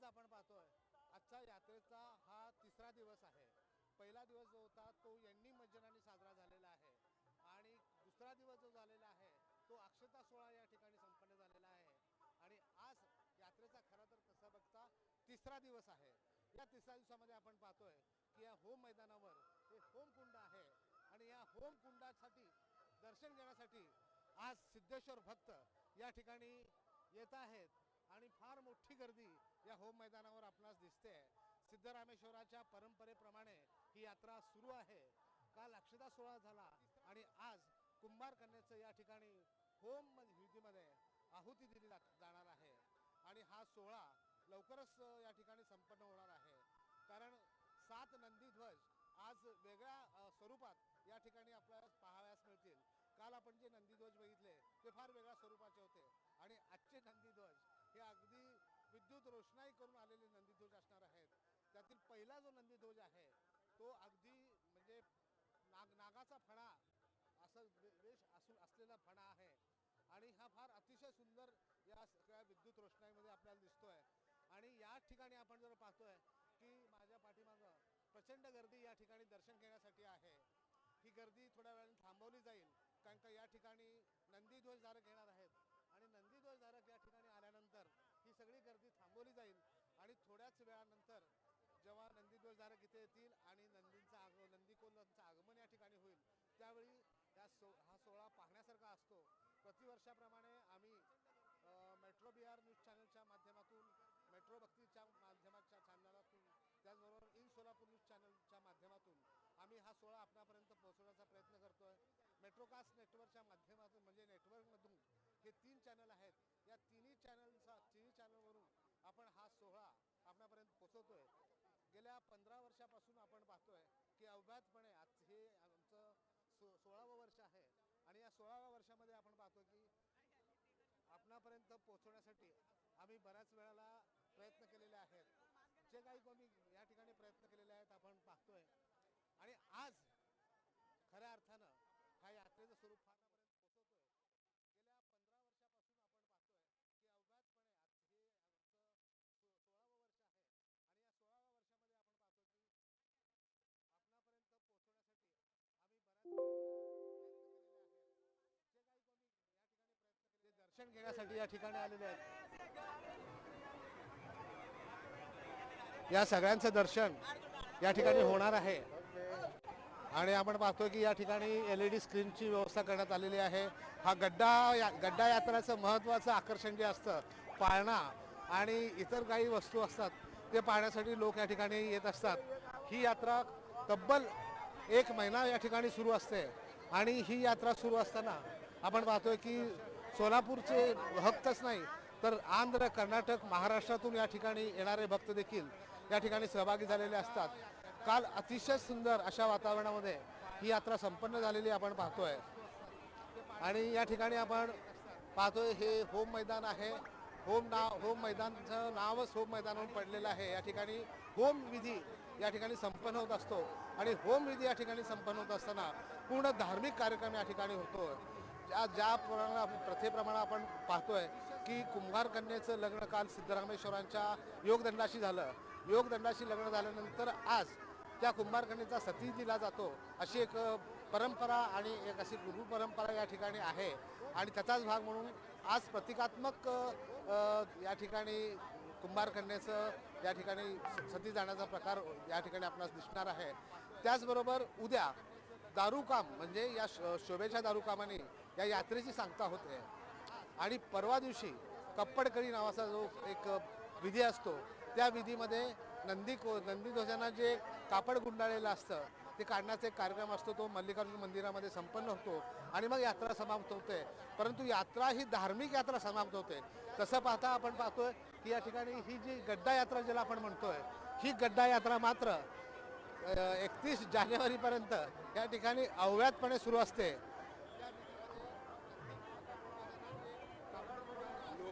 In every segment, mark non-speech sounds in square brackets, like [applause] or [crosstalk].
आज आपण पाहतोय आजचा यात्रेचा हा तिसरा दिवस आहे. पहिला दिवस जो होता तो यांनी मज्जनाने साजरा झालेला आहे. आणि दुसरा दिवस जो झालेला आहे तो अक्षता सोहळा या ठिकाणी संपन्न झालेला आहे. आणि आज यात्रेचा खरं तर तसा बघता तिसरा दिवस आहे. या तिसऱ्या दिवसामध्ये आपण पाहतोय की या होम मैदानावर हे होम कुंड आहे. आणि या होम कुंडासाठी दर्शन घेण्यासाठी आज सिद्धेश्वर भक्त या ठिकाणी येत आहेत. आणि फार मोठी गर्दी या होम मैदानावर आपणास दिसते. सिद्धरामेश्वराच्या परंपरेप्रमाणे ही यात्रा सुरू आहे. काल अक्षता सोहळा झाला आणि आज कुंभार कन्याचं या ठिकाणी होम विधीमध्ये आहुती दिली जाणार आहे. आणि हा सोहळा लवकरच या ठिकाणी संपन्न होणार आहे. कारण सात नंदीध्वज आज वेगळ्या स्वरूपात या ठिकाणी आपल्याला पाहाव्यास मिळतील. काल आपण जे नंदीध्वज बघितले ते फार वेगळ्या स्वरूपाचे होते. आणि आजचे नंदीध्वज हे अगदी विद्युत रोषणाई करून आलेले नंदीध्वज असणार आहेत. त्यातील पहिला जो नंदीध्वज आहे तो अगदी म्हणजे नाग नागाचा फणा असं वेश असून असलेला फणा आहे. आणि हा फार अतिशय सुंदर या सगळ्या विद्युत रोषणाईमध्ये आपल्याला दिसतोय. आणि या ठिकाणी आपण जर पाहतोय की माझ्या पाठीमागं प्रचंड गर्दी या ठिकाणी दर्शन घेण्यासाठी आहे. ही गर्दी थोड्या वेळाने थांबवली जाईल कारण का या ठिकाणी नंदीध्वज धारक येणार आहेत आणि नंदीध्वजधारक या ठिकाणी आल्यानंतर ही सगळी गर्दी थांबवली जाईल. आणि थोड्याच वेळानंतर जेव्हा नंदीध्वजधारक इथे येतील आणि नंदींचं आग नंदीकोलांचं आगमन या ठिकाणी होईल त्यावेळी या सो हा सोहळा पाहण्यासारखा असतो. प्रतिवर्षाप्रमाणे आम्ही मेट्रो बिहार न्यूज चॅनलच्या माध्यमातून मेट्रो भक्तीच्या माध्यमाच्या चॅनलातून त्याचबरोबर इन सोलापूर न्यूज चॅनलच्या माध्यमातून आम्ही हा सोहळा आपणापर्यंत पोहोचवण्याचा प्रयत्न करतोय. मेट्रोकास्ट नेटवर्कच्या माध्यमातून म्हणजे नेटवर्कमधून हे तीन चॅनल आहेत. या तिन्ही चॅनलचा तिन्ही चॅनलवरून आपण हा सोहळा आपणापर्यंत पोचवतोय. गेल्या पंधरा वर्षापासून आपण पाहतोय की अवघातपणे आज हे आमचं सो सोळावं वर्ष आहे. आणि या सोळाव्या वर्षामध्ये आपण पाहतो की आपणापर्यंत पोचवण्यासाठी आम्ही बऱ्याच वेळेला प्रयत्न केलेले आहेत. जे काही कोणी या ठिकाणी प्रयत्न केलेले आहेत आपण पाहतोय. आणि आज खऱ्या अर्थानं दर्शन या ठिकाणी आलेले आहेत. या सगळ्यांचं दर्शन या ठिकाणी होणार आहे. आणि आपण पाहतोय की या ठिकाणी एल ई डी स्क्रीनची व्यवस्था करण्यात आलेली आहे. हा गड्डा या गड्डा यात्राचं महत्त्वाचं आकर्षण जे असतं पाळणा आणि इतर काही वस्तू असतात ते पाहण्यासाठी लोक या ठिकाणी येत असतात. ही यात्रा तब्बल एक महिना या ठिकाणी सुरू असते. आणि ही यात्रा सुरू असताना आपण पाहतोय की सोलापूरचे भक्तच नाही. तर आंध्र कर्नाटक महाराष्ट्रातून या ठिकाणी येणारे भक्त देखील या ठिकाणी सहभागी झालेले असतात. काल अतिशय सुंदर अशा वातावरणामध्ये ही यात्रा संपन्न झालेली आपण पाहतोय. आणि या ठिकाणी आपण पाहतोय हे होम मैदान आहे. होम नाव होम मैदानचं नावच होम मैदान पडलेलं आहे. या ठिकाणी होम विधी या ठिकाणी संपन्न होत असतो. आणि होम विधी या ठिकाणी संपन्न होत असताना पूर्ण धार्मिक कार्यक्रम या ठिकाणी होतो ज्या ज्या प्रमाणे प्रथेप्रमाणे आपण पाहतोय की कुंभार कन्येचं लग्न काल सिद्धरामेश्वरांच्या योगदंडाशी झालं. योगदंडाशी लग्न झाल्यानंतर आज त्या कुंभार सती दिला जातो. अशी एक परंपरा आणि एक अशी गुरु परंपरा या ठिकाणी आहे. आणि त्याचाच भाग म्हणून आज प्रतिकात्मक या ठिकाणी कुंभारकन्येचं या ठिकाणी सती जाण्याचा प्रकार या ठिकाणी आपणास दिसणार आहे. त्याचबरोबर उद्या दारूकाम म्हणजे या शो- शोभेच्या दारूकामाने या यात्रेची सांगता होते. आणि परवा दिवशी कप्पडकरी नावाचा जो एक विधी असतो त्या विधीमध्ये नंदी को नंदीध्वजांना जे कापड गुंडाळलेलं असतं ते काढण्याचा एक कार्यक्रम असतो तो मल्लिकार्जुन मंदिरामध्ये संपन्न होतो आणि मग यात्रा समाप्त होते. परंतु यात्रा ही धार्मिक यात्रा समाप्त होते. तसं पाहता आपण पाहतोय की या ठिकाणी ही जी गड्डा यात्रा ज्याला आपण म्हणतोय ही गड्डा यात्रा मात्र एकतीस जानेवारीपर्यंत या ठिकाणी अव्यातपणे सुरू असते.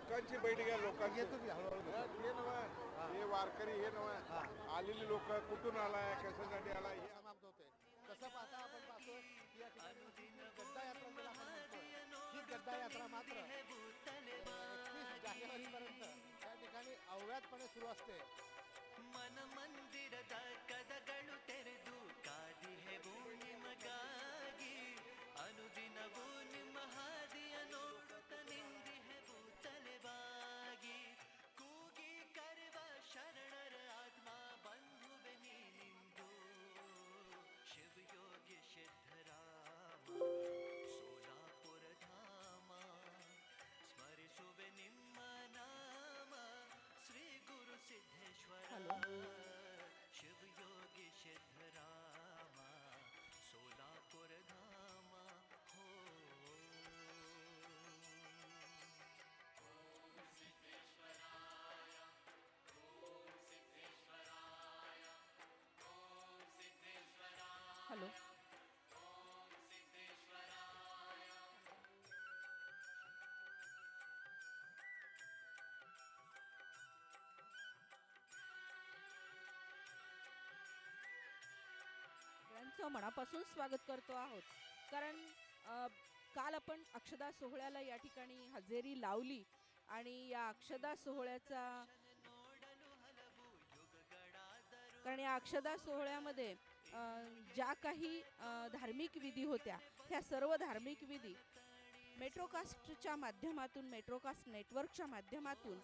लोकांची बैठ घ्या लोकांची येतो की हळूहळू हे नव हे वारकरी हे नव आलेली लोक कुठून आलाय कशासाठी आलाय हे समाप्त होते तसं पाहता आपण पाहतोय की या ठिकाणी ही जी गड्डा यात्रा ज्याला आपण म्हणतोय ही गड्डा यात्रा मात्र एकतीस जानेवारीपर्यंत या ठिकाणी ठिकाणी अव्यातपणे सुरू असते ಮನ ಮಂದಿರದ ಕದಗಳು ತೆರೆದು ಕಾದಿಹೆವು ನಿಮಗಾಗಿ सगळ्यांचं मनापासून स्वागत करतो आहोत. कारण काल आपण अक्षदा सोहळ्याला या ठिकाणी हजेरी लावली आणि या अक्षदा सोहळ्याचा कारण या अक्षदा सोहळ्यामध्ये ज्या काही धार्मिक विधी होत्या ह्या सर्व धार्मिक विधी मेट्रोकास्टच्या माध्यमातून मेट्रोकास्ट नेटवर्कच्या माध्यमातून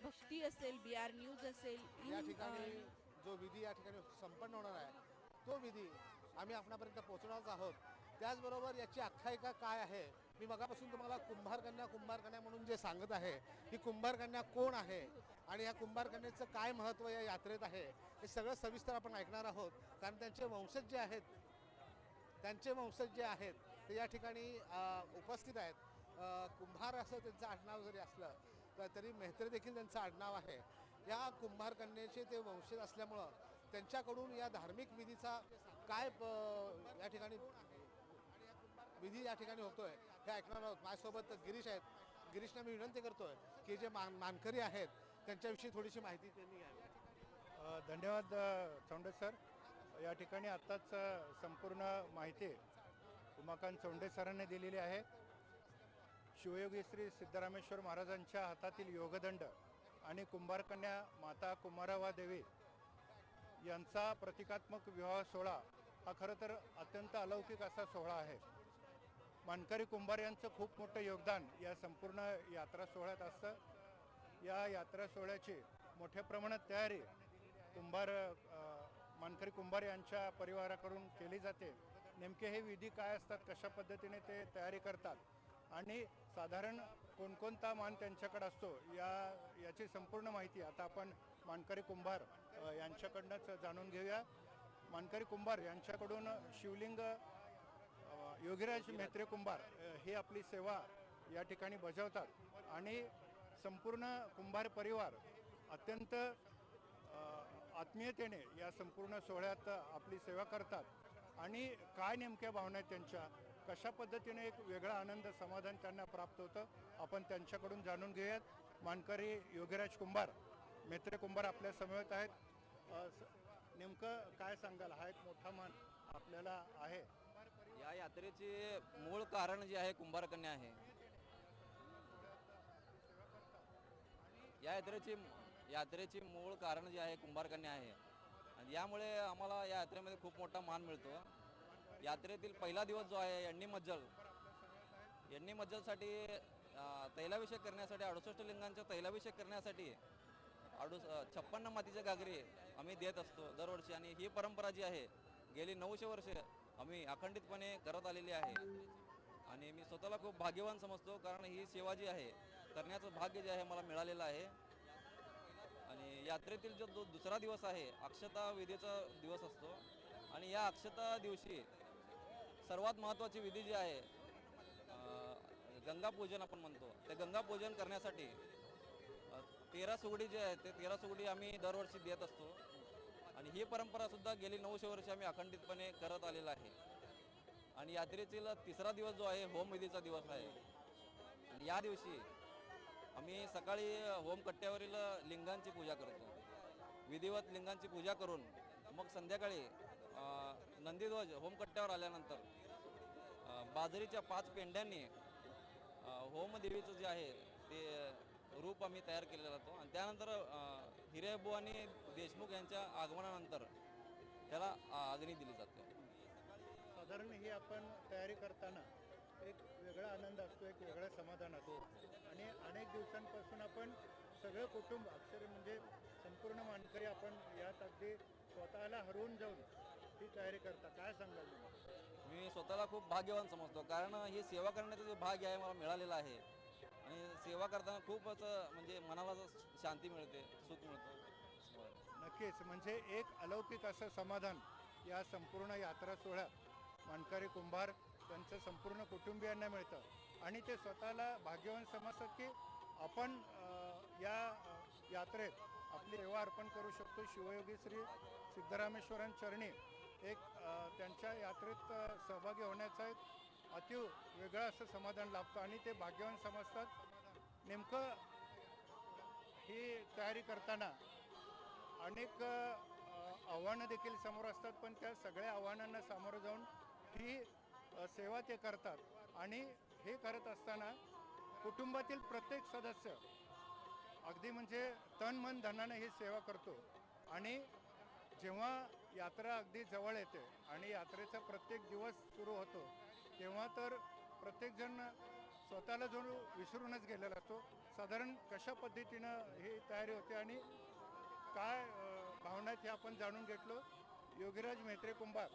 भक्ती असेल बी आर न्यूज असेल या ठिकाणी जो विधी या ठिकाणी संपन्न होणार आहे तो विधी आम्ही आपणापर्यंत पोहोचणारच आहोत. त्याचबरोबर याची आख्यायिका काय आहे? मी मगापासून तुम्हाला कुंभारकन्या कुंभारकन्या म्हणून जे सांगत आहे ही कुंभारकन्या कोण आहे? आणि या कुंभारकन्याचं काय महत्त्व या यात्रेत आहे? हे सगळं सविस्तर आपण ऐकणार आहोत. कारण त्यांचे वंशज जे आहेत त्यांचे वंशज जे आहेत ते या ठिकाणी उपस्थित आहेत. कुंभार असं त्यांचं आडनाव जरी असलं तर तरी मेहत्रे देखील त्यांचं आडनाव आहे. या कुंभारकन्याचे ते वंशज असल्यामुळं त्यांच्याकडून या धार्मिक विधीचा काय प- या ठिकाणी विधी या ठिकाणी होतोय हे ऐकणार आहोत. माझ्यासोबत गिरीश आहेत. गिरीशने मी विनंती करतोय की जे मान मानकरी आहेत त्यांच्याविषयी थोडीशी माहिती त्यांनी घ्यावी. धन्यवाद चौंडे सर. या ठिकाणी आत्ताच संपूर्ण माहिती उमाकांत चौंडे सरांनी दिलेली आहे. शिवयोगी श्री सिद्धरामेश्वर महाराजांच्या हातातील योगदंड आणि कुंभारकन्या माता कुमारावा देवी यांचा प्रतिकात्मक विवाह सोहळा हा खरं तर अत्यंत अलौकिक असा सोहळा आहे. मानकरी कुंभार यांचं खूप मोठं योगदान या संपूर्ण यात्रा सोहळ्यात असतं. या यात्रा सोहळ्याची मोठ्या प्रमाणात तयारी कुंभार मानकरी कुंभार यांच्या परिवाराकडून केली जाते. नेमके हे विधी काय असतात कशा पद्धतीने ते तयारी करतात आणि साधारण कोणकोणता मान त्यांच्याकडे असतो या याची संपूर्ण माहिती आता आपण मानकरी कुंभार यांच्याकडनंच जाणून घेऊया. मानकरी कुंभार यांच्याकडून शिवलिंग योगीराज मेत्रे कुंभार हे ही आपली सेवा या ठिकाणी बजावतात. आणि संपूर्ण कुंभार परिवार अत्यंत आत्मीयतेने या संपूर्ण सोहळ्यात आपली सेवा करतात. आणि काय नेमक्या भावना आहेत त्यांच्या? कशा पद्धतीने एक वेगळा आनंद समाधान त्यांना प्राप्त होतं? आपण त्यांच्याकडून जाणून घेऊयात. मानकरी योगीराज कुंभार. मेत्रे कुंभार आपल्या समवेत आहेत. नेमकं काय सांगाल? हा एक मोठा मान आपल्याला आहे. या यात्रेचे मूळ कारण जे आहे कुंभारकन्या आहे. या यात्रेची यात्रेची मूळ कारण जे आहे कुंभारकन्या आहे. आणि यामुळे आम्हाला या यात्रेमध्ये खूप मोठा मान मिळतो. यात्रेतील पहिला दिवस जो आहे एण्णी मज्जल एण्णी मज्जलसाठी तैलाभिषेक करण्यासाठी अडुसष्ट लिंगांचा तैलाभिषेक करण्यासाठी अडूस छप्पन्न मातीच्या गागरी आम्ही देत असतो दरवर्षी. आणि ही परंपरा जी आहे गेली नऊशे वर्षे आम्ही अखंडितपणे करत आलेली आहे. आणि मी स्वतःला खूप भाग्यवान समजतो कारण ही सेवा जी आहे करण्याचं भाग्य जे आहे मला मिळालेलं आहे. आणि यात्रेतील जो दु- दुसरा दिवस आहे अक्षता विधीचा दिवस असतो. आणि या अक्षता दिवशी सर्वात महत्त्वाची विधी जी आहे गंगापूजन आपण म्हणतो. ते गंगापूजन करण्यासाठी तेरा सुगडी जे आहे ते तेरा सुगडी आम्ही दरवर्षी देत असतो. आणि ही परंपरा सुद्धा गेली नऊशे वर्ष आम्ही अखंडितपणे करत आलेला आहे. आणि यात्रेतील तिसरा दिवस जो आहे होम विधीचा दिवस आहे. आणि या दिवशी आम्ही सकाळी होमकट्ट्यावरील लिंगांची पूजा करतो. विधिवत लिंगांची पूजा करून मग संध्याकाळी नंदीध्वज नंदीध्वज होमकट्ट्यावर आल्यानंतर बाजरीच्या पाच पेंड्यांनी होमदेवीचं जे आहे ते रूप आम्ही तयार केलेला जातो आणि त्यानंतर हिरेबू आणि देशमुख यांच्या आगमनानंतर त्याला अग्नी दिली जाते. साधारण ही आपण तयारी करताना एक वेगळा आनंद असतो एक वेगळं समाधान असतो. आणि अनेक दिवसांपासून आपण सगळं कुटुंब अक्षर म्हणजे संपूर्ण मानकरी आपण यात अगदी स्वतःला हरवून जाऊन ही तयारी करता. काय सांगाल तुम्ही? मी स्वतःला खूप भाग्यवान समजतो. कारण हे सेवा करण्याचं जे भाग्य आहे मला मिळालेलं आहे. आणि सेवा करताना खूपच म्हणजे मनाला शांती मिळते सुख मिळतं. नक्कीच. म्हणजे एक अलौकिक असं समाधान या संपूर्ण यात्रा सोहळ्यात मानकरी कुंभार त्यांचं संपूर्ण कुटुंबियांना मिळतं. आणि ते स्वतःला भाग्यवान समजतात की आपण या यात्रेत आपली सेवा अर्पण करू शकतो. शिवयोगी श्री सिद्धरामेश्वरन चरणी एक त्यांच्या यात्रेत सहभागी होण्याचा एक अतिव वेगळं असं समाधान लाभतं आणि ते भाग्यवान समजतात. नेमकं ही तयारी करताना अनेक आव्हानं देखील समोर असतात पण त्या सगळ्या आव्हानांना सामोरं जाऊन ही सेवा ते करतात. आणि हे करत असताना कुटुंबातील प्रत्येक सदस्य अगदी म्हणजे तन मन धनानं ही सेवा करतो. आणि जेव्हा यात्रा अगदी जवळ येते आणि यात्रेचा प्रत्येक दिवस सुरू होतो तेव्हा तर प्रत्येकजण स्वतःला जो विसरूनच गेलेला असतो. साधारण कशा पद्धतीनं ही तयारी होते आणि काय भावना आहेत हे आपण जाणून घेतलो. योगीराज मेत्रे कुंभार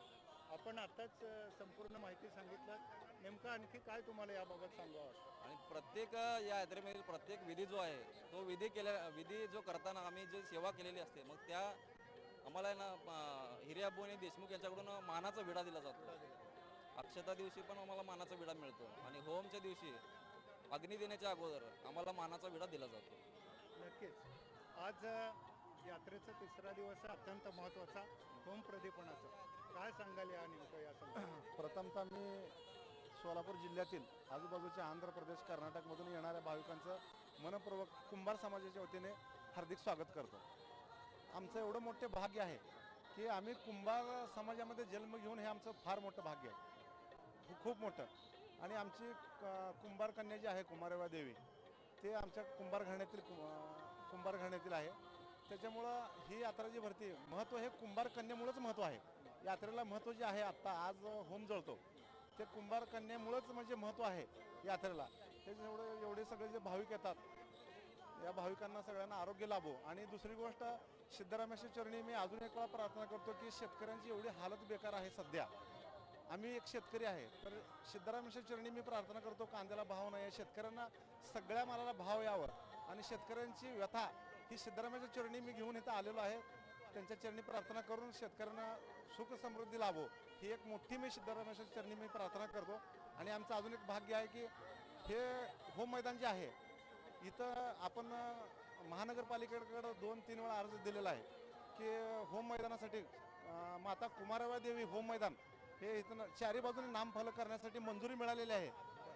आपण आताच संपूर्ण माहिती सांगितलं. नेमकं आणखी काय तुम्हाला याबाबत सांगावं वाटतं? आणि प्रत्येक या यात्रेमधील प्रत्येक विधी जो आहे तो विधी केल्या विधी जो करताना आम्ही जी सेवा केलेली असते मग त्या आम्हाला आहे ना अ, हिरे आणि देशमुख यांच्याकडून मानाचा विडा दिला जातो. अक्षता दिवशी पण आम्हाला मानाचा विडा मिळतो आणि होमच्या दिवशी अग्नी देण्याच्या अगोदर आम्हाला मानाचा विडा दिला जातो. नक्कीच. आज यात्रेचा तिसरा दिवस आहे अत्यंत महत्त्वाचा होम प्रदीपनाचा काय सांगाल या नेमकं या संदर्भात? [clears throat] प्रथमतः मी सोलापूर जिल्ह्यातील आजूबाजूच्या आंध्र प्रदेश कर्नाटकमधून येणाऱ्या भाविकांचं मनपूर्वक कुंभार समाजाच्या वतीने हार्दिक स्वागत करतो. आमचं एवढं मोठे भाग्य आहे की आम्ही कुंभार समाजामध्ये जन्म घेऊन हे आमचं फार मोठं भाग्य आहे. खूप मोठं. आणि आमची क- कुंभार कन्या जी आहे कुमारवा देवी ते आमच्या कुंभार घराण्यातील कुंभार घराण्यातील आहे. त्याच्यामुळं ही यात्रा जी भरती महत्त्व हे कुंभार कन्यामुळंच महत्त्व आहे. यात्रेला महत्त्व जे आहे आत्ता आज होम जळतो. ते कुंभार कन्यामुळंच म्हणजे महत्त्व आहे यात्रेला. त्याच्यामुळे एवढे सगळे जे भाविक येतात या भाविकांना सगळ्यांना आरोग्य लाभो. आणि दुसरी गोष्ट सिद्धरामेश्वर चरणी मी अजून एक वेळा प्रार्थना करतो की शेतकऱ्यांची एवढी हालत बेकार आहे सध्या. आम्ही एक शेतकरी आहे. तर सिद्धरामेश्वर चरणी मी प्रार्थना करतो कांद्याला भाव नाही आहे. शेतकऱ्यांना सगळ्या मालाला भाव यावर आणि शेतकऱ्यांची व्यथा ही सिद्धरामेश्वर चरणी मी घेऊन इथं आलेलो आहे. त्यांच्या चरणी प्रार्थना करून शेतकऱ्यांना सुख समृद्धी लाभो. ही एक मोठी मी सिद्धरामेश्वर चरणी मी प्रार्थना करतो. आणि आमचं अजून एक भाग्य आहे की हे होम मैदान जे आहे इथं आपण महानगरपालिकेकडं दोन तीन वेळा अर्ज दिलेला आहे की होम मैदानासाठी माता कुमारवा देवी होम मैदान हे इथं चारी बाजूने नामफलक करण्यासाठी मंजुरी मिळालेली आहे.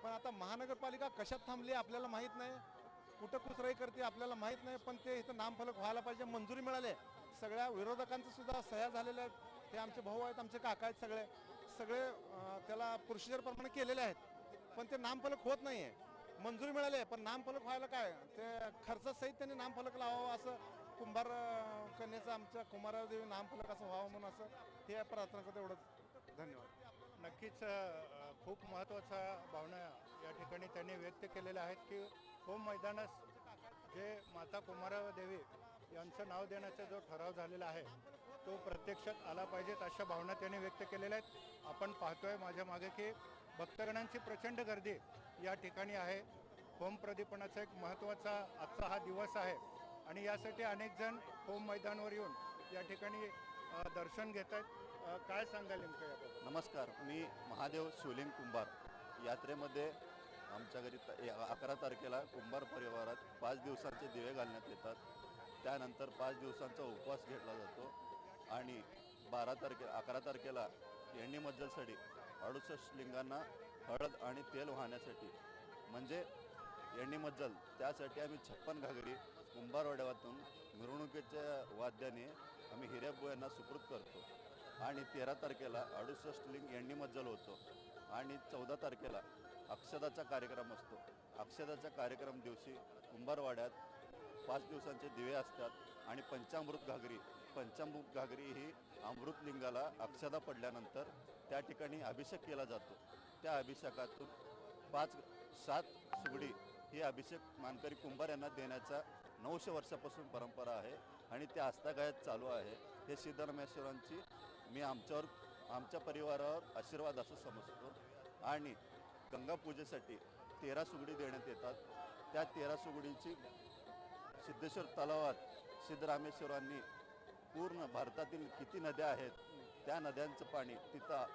पण आता महानगरपालिका कशात थांबली आपल्याला माहीत नाही. कुठं कुचराई करते आपल्याला माहीत नाही पण ते इथं नामफलक व्हायला पाहिजे मंजुरी मिळाली सगळ्या विरोधकांचं सुद्धा सह्या झालेल्या आहेत. हे आमचे भाऊ आहेत आमचे काका आहेत सगळे. सगळे त्याला प्रोसिजरप्रमाणे केलेले आहेत. पण ते नामफलक होत नाही आहे मंजुरी मिळाली आहे पण नामफलक व्हायला काय? ते खर्चासहित त्यांनी नामफलक लावावं असं कुंभार कन्याचं आमच्या कुमारदेवी नामफलक असं व्हावं म्हणून असं हे प्रार्थना करतो एवढंच. धन्यवाद. नक्कीच खूप महत्त्वाचा भावना या ठिकाणी त्यांनी व्यक्त केलेल्या आहेत की होम मैदानास जे माता कुमारादेवी यांचं नाव देण्याचा जो ठराव झालेला आहे तो प्रत्यक्षात आला पाहिजेत अशा भावना त्यांनी व्यक्त केलेल्या आहेत. आपण पाहतोय माझ्या मागे की भक्तगणांची प्रचंड गर्दी या ठिकाणी आहे. होम प्रदीपनाचा एक महत्त्वाचा आजचा हा दिवस आहे आणि यासाठी अनेक जण होम मैदानावर येऊन या ठिकाणी दर्शन घेत आहेत काय सांगाल नेमकं याबाबत? नमस्कार मी महादेव शिवलिंग कुंभार. यात्रेमध्ये आमच्या घरी अकरा तारखेला कुंभार परिवारात पाच दिवसांचे दिवे घालण्यात येतात. त्यानंतर पाच दिवसांचा उपवास घेतला जातो आणि बारा तारखे अकरा तारखेला येणी मज्जलसाठी अडुसष्ट लिंगांना हळद आणि तेल वाहण्यासाठी म्हणजे येणी मज्जल त्यासाठी आम्ही छप्पन घागरी कुंभारवाड्यातून मिरवणुकीच्या वाद्याने आम्ही हिऱ्याबू यांना सुकृत करतो. आणि तेरा तारखेला अडुसष्ट लिंग यांनी मज्जल होतो. आणि चौदा तारखेला अक्षदाचा कार्यक्रम असतो. अक्षदाचा कार्यक्रम दिवशी कुंभारवाड्यात पाच दिवसांचे दिवे असतात आणि पंचामृत घागरी पंचामृत घागरी ही अमृतलिंगाला अक्षदा पडल्यानंतर त्या ठिकाणी अभिषेक केला जातो. त्या अभिषेकातून पाच सात सुगडी ही अभिषेक मानकरी कुंभार यांना देण्याचा नऊशे वर्षापासून परंपरा आहे आणि त्या आस्थागायत चालू आहे. हे सिद्धरामेश्वरांची मी आमच्यावर आमच्या परिवारावर आशीर्वाद असं समजतो. आणि गंगा पूजेसाठी तेरा सुगडी देण्यात येतात. त्या तेरा सुगडीची सिद्धेश्वर तलावात सिद्धरामेश्वरांनी पूर्ण भारतातील किती नद्या आहेत त्या नद्यांचं पाणी तिथं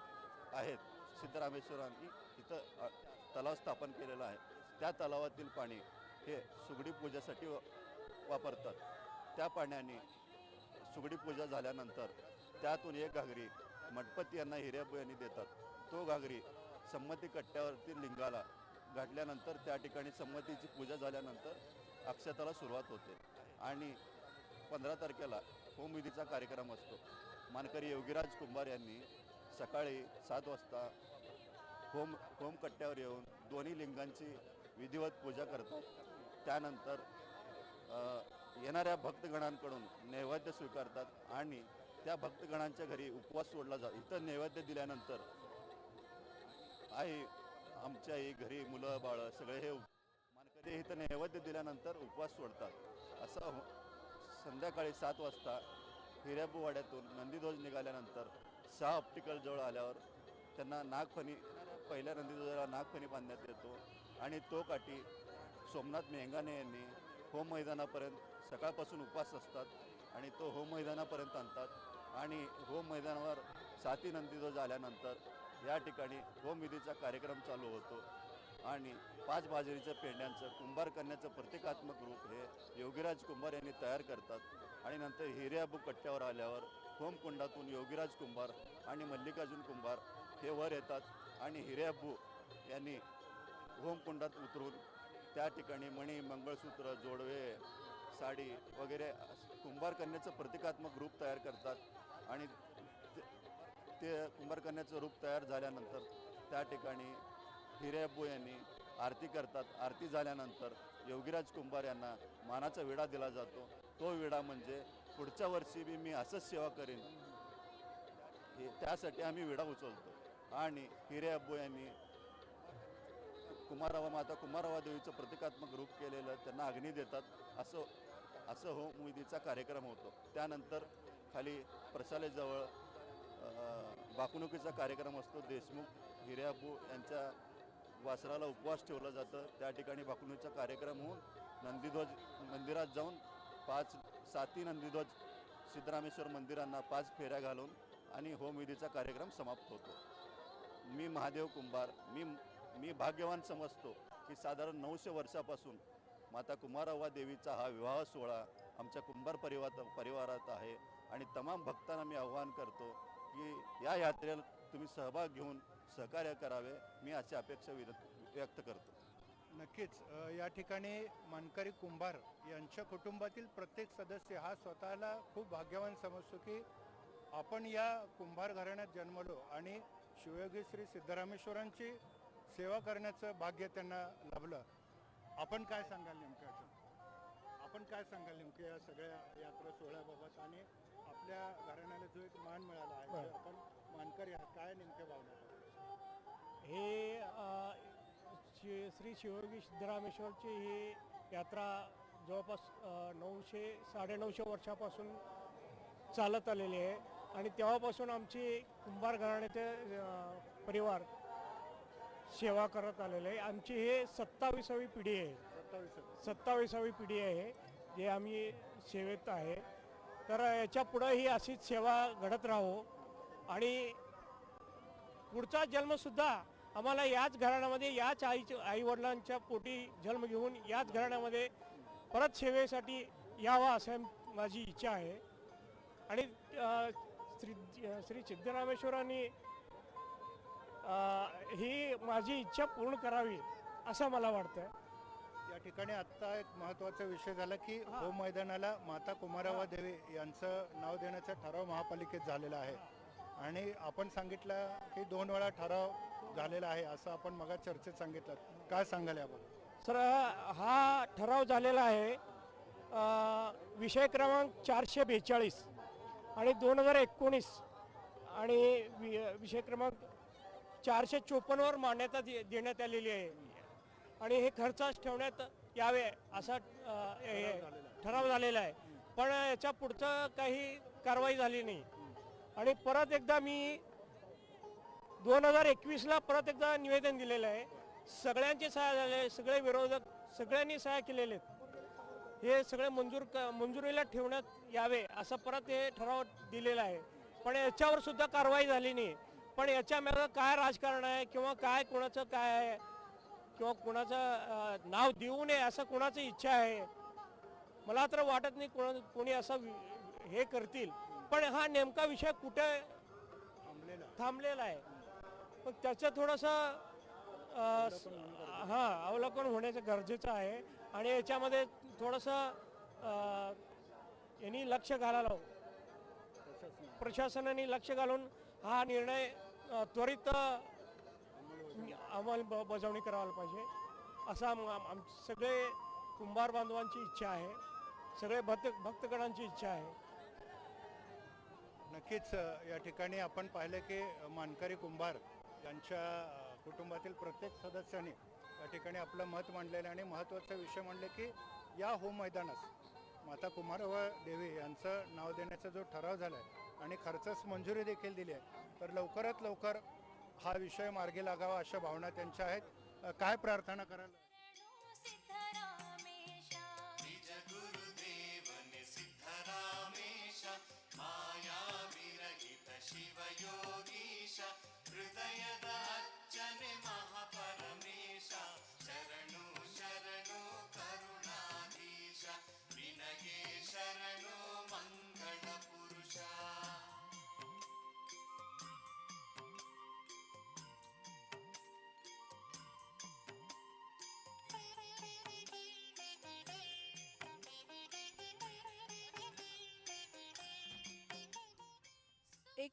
आहेत. सिद्धरामेश्वरांनी तिथं तलाव स्थापन केलेला आहे. त्या तलावातील पाणी हे सुगडी पूजेसाठी वापरतात. त्या पाण्याने सुगडी पूजा झाल्यानंतर त्यातून एक घागरी मठपती यांना हिऱ्याबू यांनी देतात. तो घागरी संमती कट्ट्यावरती लिंगाला घातल्यानंतर त्या ठिकाणी संमतीची पूजा झाल्यानंतर अक्षताला सुरुवात होते. आणि पंधरा तारखेला होमविधीचा कार्यक्रम असतो. मानकरी योगीराज कुंभार यांनी सकाळी सात वाजता होम होम कट्ट्यावर येऊन दोन्ही लिंगांची विधिवत पूजा करतात त्यानंतर येणाऱ्या भक्तगणांकडून नैवेद्य स्वीकारतात आणि त्या भक्तगणांच्या घरी उपवास सोडला जातो. इथं नैवेद्य दिल्यानंतर आई आमच्या आई घरी मुलं बाळं सगळे हे मानकरी इथं नैवेद्य दिल्यानंतर उपवास सोडतात. असं हो- संध्याकाळी सात वाजता हिऱ्याबूवाड्यातून नंदीध्वज निघाल्यानंतर सहा ऑप्टिकल जवळ आल्यावर त्यांना नागफणी पहिल्या नंदीध्वजाला नागफणी बांधण्यात येतो आणि तो काठी सोमनाथ मेहंगाने यांनी होम मैदानापर्यंत सकाळपासून उपवास असतात आणि तो होम मैदानापर्यंत आणतात. आणि होम मैदानावर साती नंदीध्वज झाल्यानंतर या ठिकाणी होमविधीचा कार्यक्रम चालू होतो. आणि पाच बाजरीच्या पेंड्यांचं कुंभार करण्याचं प्रतिकात्मक रूप हे योगीराज कुंभार यांनी तयार करतात. आणि नंतर हिर्याबू कट्ट्यावर आल्यावर होमकुंडातून योगीराज कुंभार आणि मल्लिकार्जुन कुंभार हे वर येतात आणि हिर्याबू यांनी होमकुंडात उतरून त्या ठिकाणी मणी मंगळसूत्र जोडवे साडी वगैरे कुंभार कन्याचं प्रतिकात्मक रूप तयार करतात. आणि ते- कुंभारकन्याचं रूप तयार झाल्यानंतर त्या ठिकाणी हिरेअब्बू यांनी आरती करतात. आरती झाल्यानंतर योगीराज कुंभार यांना मानाचा विडा दिला जातो. तो विडा म्हणजे पुढच्या वर्षी बी मी असंच सेवा करेन. हे त्यासाठी आम्ही विडा उचलतो. आणि हिरेअब्बू यांनी कुमारावा माता कुमारावा देवीचं प्रतिकात्मक रूप केलेलं त्यांना अग्नी देतात. असं असं होमविधीचा कार्यक्रम होतो. त्यानंतर खाली प्रशालेजवळ अ, बाकुणुकीचा कार्यक्रम असतो. देशमुख हिरेअबू यांच्या वासराला उपवास ठेवलं जातं. त्या ठिकाणी बाकुणीचा कार्यक्रम होऊन नंदीध्वज मंदिरात जाऊन पाच साती नंदीध्वज सिद्धरामेश्वर मंदिरांना पाच फेऱ्या घालून आणि होमविधीचा कार्यक्रम समाप्त होतो. मी महादेव कुंभार मी मी भाग्यवान समजतो की साधारण नऊशे वर्षापासून माता कुमारावा देवीचा हा विवाह सोहळा आमच्या कुंभार परिवार परिवारात आहे. आणि तमाम भक्तांना मी आव्हान करतो की या यात्रेला तुम्ही सहभाग घेऊन सहकार्य करावे. मी अशी अपेक्षा व्यक्त करतो. नक्कीच. या ठिकाणी मानकरी कुंभार यांच्या कुटुंबातील प्रत्येक सदस्य हा स्वतःला खूप भाग्यवान समजतो की आपण या कुंभार घराण्यात जन्मलो आणि शिवयोगी श्री सिद्धरामेश्वरांची सेवा करण्याचं भाग्य त्यांना लाभलं. आपण काय सांगाल नेमकं आपण काय सांगाल नेमकं या सगळ्या यात्रा सोहळ्याबाबत आणि आपल्या घराण्याला जो एक मान मिळाला आहे आपण मानकरी आहात काय नेमक्या भावना हे शि श्री शिवयोगी सिद्धरामेश्वरची ही यात्रा जवळपास नऊशे साडेनऊशे वर्षापासून चालत आलेली आहे. आणि तेव्हापासून आमची कुंभार घराण्याचे परिवार सेवा करत आलेले आहे. आमची हे सत्तावीसावी पिढी आहे. सत्तावीस सत्तावीसावी पिढी आहे जे आम्ही सेवेत आहे. तर याच्या पुढं ही अशीच सेवा घडत राहो. आणि पुढचा जन्मसुद्धा आम्हाला याच घराण्यामध्ये याच आईच्या आईवडिलांच्या पोटी जन्म घेऊन याच घराण्यामध्ये परत सेवेसाठी यावा असं माझी इच्छा आहे. आणि श्री श्री सिद्धरामेश्वरांनी ही माझी इच्छा पूर्ण करावी असं मला वाटतं ठिकाणी आत्ता एक महत्त्वाचा विषय झाला की होम मैदानाला माता कुमारावा देवी यांचं नाव देण्याचा ठराव महापालिकेत झालेला आहे. आणि आपण सांगितलं की दोन वेळा ठराव झालेला आहे असं आपण मग चर्चेत सांगितलं. काय सांगाल याबद्दल सर हा ठराव झालेला आहे. विषय क्रमांक चारशे बेचाळीस आणि दोन हजार एकोणीस आणि वि- विषय क्रमांक चारशे चोपन्नवर मान्यता दे देण्यात आलेली आहे. आणि हे खर्चास ठेवण्यात यावे असा ठराव झालेला आहे. पण याच्या पुढचं काही कारवाई झाली नाही. आणि परत एकदा मी दोन हजार एकवीसला परत एकदा निवेदन दिलेलं आहे. सगळ्यांचे सहाय्य झाले सगळे विरोधक सगळ्यांनी सहाय्य केलेले आहेत. हे सगळे मंजूर मंजुरीला ठेवण्यात यावे असं परत हे ठराव दिलेला आहे. पण याच्यावर सुद्धा कारवाई झाली नाही. पण याच्या मागं काय राजकारण आहे किंवा काय कोणाचं काय आहे किंवा कोणाचं नाव देऊ नये असं कोणाचं इच्छा आहे मला तर वाटत नाही कोणा कोणी असं हे करतील. पण हा नेमका विषय कुठे थांबलेला आहे. पण त्याचं थोडंसं हां अवलोकन होण्याचं गरजेचं आहे. आणि याच्यामध्ये थोडंसं यांनी लक्ष घालायला हवं. प्रशासनाने लक्ष घालून हा निर्णय त्वरित अंमलबजावणी करायला पाहिजे. असा आम- सगळे कुंभार बांधवांची इच्छा आहे. सगळे भक्त भक्तगणांची इच्छा आहे. नक्कीच या ठिकाणी आपण पाहिलं की मानकरी कुंभार यांच्या कुटुंबातील प्रत्येक सदस्याने या ठिकाणी आपलं मत मांडलेलं आणि महत्त्वाचा विषय म्हणले की या होम मैदानास माता कुमार व देवी यांचं नाव देण्याचा जो ठराव झाला आहे आणि खर्चास मंजुरी देखील दिली आहे. तर लवकरात लवकर हा विषय मार्गी लागावा अशा भावना त्यांच्या आहेत. काय प्रार्थना करायला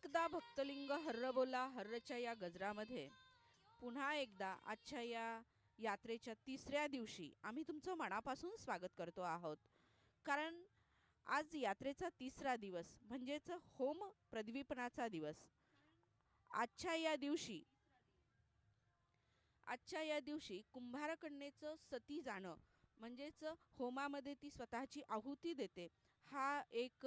एकदा भक्तलिंग हर्र बोला हर्रच्या या गजरामध्ये. पुन्हा एकदा आजच्या या यात्रेच्या तिसऱ्या दिवशी आम्ही तुमचं मनापासून स्वागत करतो आहोत. कारण आज यात्रेचा तिसरा दिवस म्हणजेच होम प्रद्वीपनाचा दिवस. आजच्या या दिवशी आजच्या या दिवशी कुंभारकन्येचं सती जाणं म्हणजेच होमामध्ये ती स्वतःची आहुती देते हा एक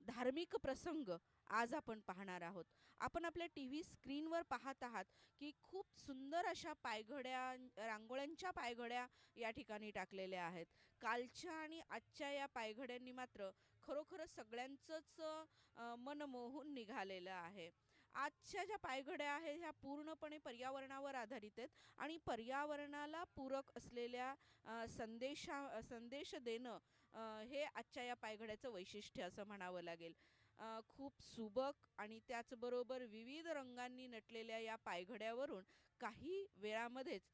धार्मिक प्रसंग आज आपण पाहणार आहोत. आपण आपल्या टी व्ही स्क्रीनवर पाहत आहात की खूप सुंदर अशा पायघड्या रांगोळ्यांच्या पायघड्या या ठिकाणी टाकलेल्या आहेत. कालच्या आणि आजच्या या पायघड्यांनी मात्र खरोखर सगळ्यांचंच मन मोहून निघालेलं आहे. आजच्या ज्या पायघड्या आहेत ह्या पूर्णपणे पर्यावरणावर आधारित आहेत आणि पर्यावरणाला पूरक असलेल्या संदेशा संदेश देणं हे आजच्या या पायघड्याचं वैशिष्ट्य असं म्हणावं लागेल. खूप सुबक आणि त्याचबरोबर विविध रंगांनी नटलेल्या या पायघड्यावरून काही वेळामध्येच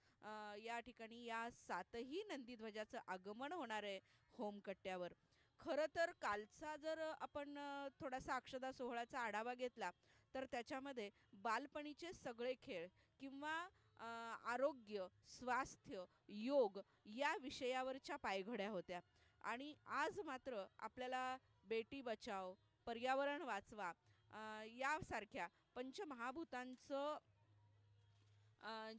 या ठिकाणी या सातही नंदीध्वजाचं आगमन होणार आहे होमकट्ट्यावर खरं तर कालचा जर आपण थोडासा अक्षदा सोहळ्याचा आढावा घेतला तर त्याच्यामध्ये बालपणीचे सगळे खेळ किंवा आरोग्य स्वास्थ्य योग या विषयावरच्या पायघड्या होत्या. आणि आज मात्र आपल्याला बेटी बचाव पर्यावरण वाचवा. यासारख्या पंचमहाभूतांचं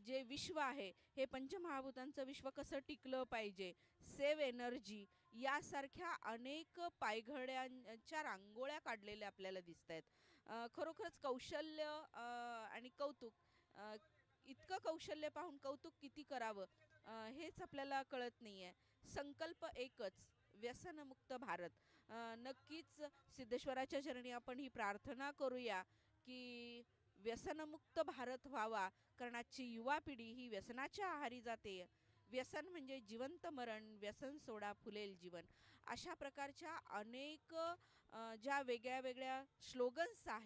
जे विश्व आहे हे पंचमहाभूतांचं विश्व कसं टिकलं पाहिजे? सेव एनर्जी यासारख्या अनेक पायघड्यांच्या रांगोळ्या काढलेल्या आपल्याला दिसत आहेत खरोखरच कौशल्य आणि कौतुक इतकं कौशल्य पाहून कौतुक किती करावं हेच आपल्याला कळत नाही आहे संकल्प एकच व्यसनमुक्त भारत. नक्कीच सिद्धेश्वराच्या चरणी आपण ही प्रार्थना करूया की व्यसनमुक्त भारत व्हावा कारण आजची युवा पिढी ही व्यसनाच्या आहारी जाते. व्यसन म्हणजे जिवंत मरण व्यसन सोडा फुलेल जीवन. अशा प्रकारच्या अनेक ज्या वेगळ्या वेगळ्या स्लोगन्स आहेत